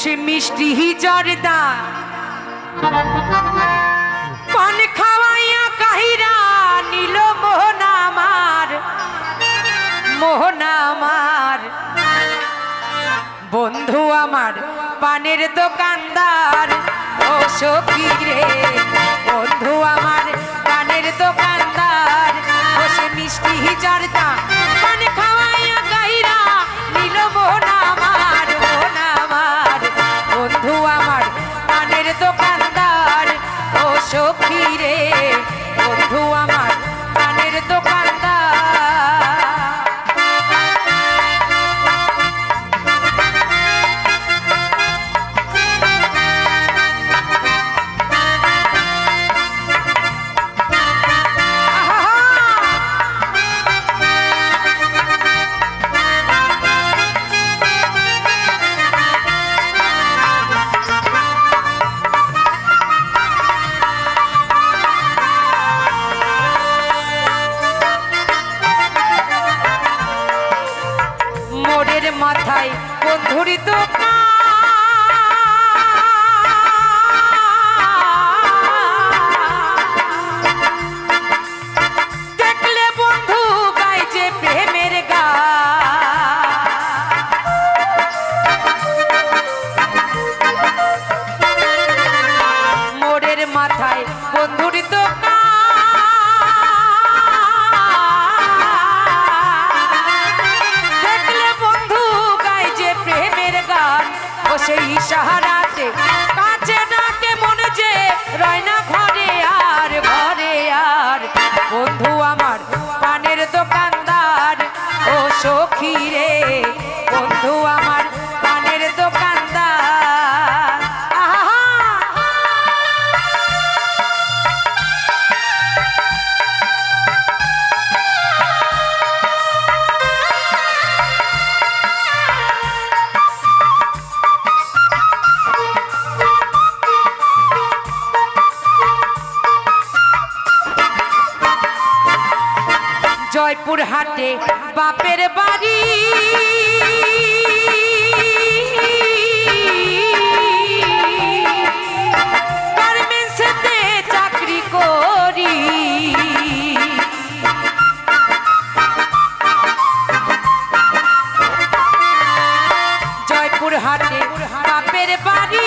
সে মিষ্টি জর্দা পান খাওয়াইয়া কাহিরা নিল মোহনা আমার মোহনা আমার। বন্ধু আমার, পানের দোকানদার, ও সখী রে। সখী রে বন্ধু আমার কানের দোকানদার মাথায় বন্ধুরি সেই সাহারাতে কাছে ডাকে মনে যে আর, ঘরে আর। বন্ধু আমার পানের দোকানদার, ও সখী জয়পুর হাটে বাপের বাড়ি। চাকরি করি। জয়পুর হাটে বাপের বাড়ি।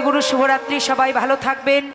দোকানদার জয় গুরু শুভরাত্রি সবাই ভালো থাকবেন।